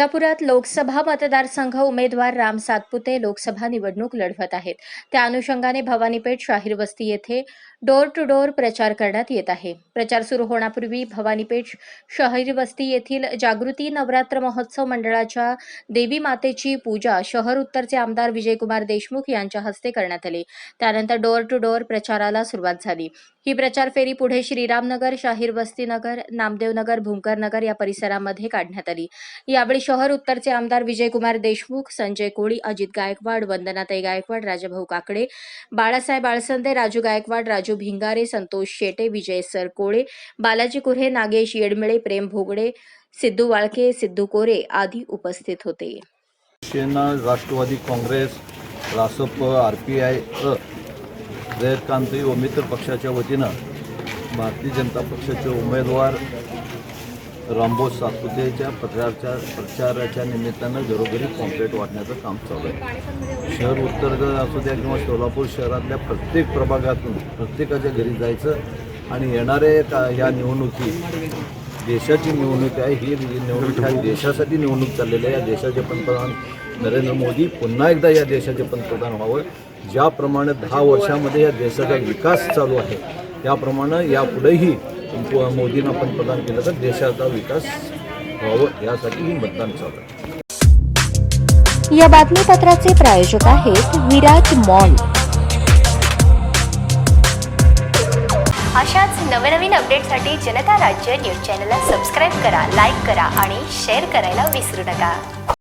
सोलापुरात लोकसभा मतदारसंघ उमेदवार राम सातपुते लोकसभा निवडणूक लढवत आहेत. त्या अनुषंगाने भवानीपेठ शाहीर वस्ती येथे डोर टू डोर प्रचार करण्यात येत आहे. प्रचार सुरू होण्यापूर्वी भवानीपेठ शहरी वस्ती येथील जागृती नवरात्र महोत्सव मंडळाच्या देवी मातेची पूजा शहर उत्तरचे आमदार विजयकुमार देशमुख यांच्या हस्ते करण्यात आली. त्यानंतर डोर टू डोर प्रचाराला सुरुवात झाली. ही प्रचार फेरी पुढे श्रीरामनगर शाहीर वस्ती नगर नामदेवनगर भूमकर नगर या परिसरामध्ये काढण्यात आली. यावेळी शहर उत्तरचे आमदार विजयकुमार देशमुख संजय कोळी अजित गायकवाड वंदनाताई गायकवाड राजाभाऊ काकडे बाळासाहेब आळसंदे राजू गायकवाड राजू भिंगारे संतोष शेटे विजय सरकोळे बालाजी कुरे नागेश येडमिळे प्रेम भोगडे सिद्धू वाळके सिद्धू कोरे आदी उपस्थित होते. Shivsena Rashtrawadi Congress RSP R P I A व मित्र पक्षाच्या वतीनं भारतीय जनता पक्षाचे उमेदवार रामबोस सातपुतेच्या प्रचारच्या प्रचाराच्या निमित्तानं घरोघरी कॉम्प्लेट वाटण्याचं काम चालू आहे. शहर उत्तर असू द्या किंवा सोलापूर शहरातल्या प्रत्येक प्रभागातून प्रत्येकाच्या घरी जायचं आणि येणाऱ्या का ह्या निवडणुकी देशाची निवडणूक आहे ही निवडणूक ह्या देशासाठी निवडणूक चाललेली आहे. या देशाचे पंतप्रधान नरेंद्र मोदी पुन्हा एकदा या देशाचे पंतप्रधान व्हावं. ज्याप्रमाणे दहा वर्षामध्ये या देशाचा विकास चालू आहे त्याप्रमाणे यापुढेही मोदींना पंतप्रधान केलं तर देशाचा विकास व्हावं यासाठी ही मतदान चालू या बातमीपत्राचे प्रायोजक आहेत विराज मॉल. अशाच नवनवीन अपडेटसाठी जनता राज्य न्यूज चॅनलला सबस्क्राईब करा लाईक करा आणि शेअर करायला विसरू नका.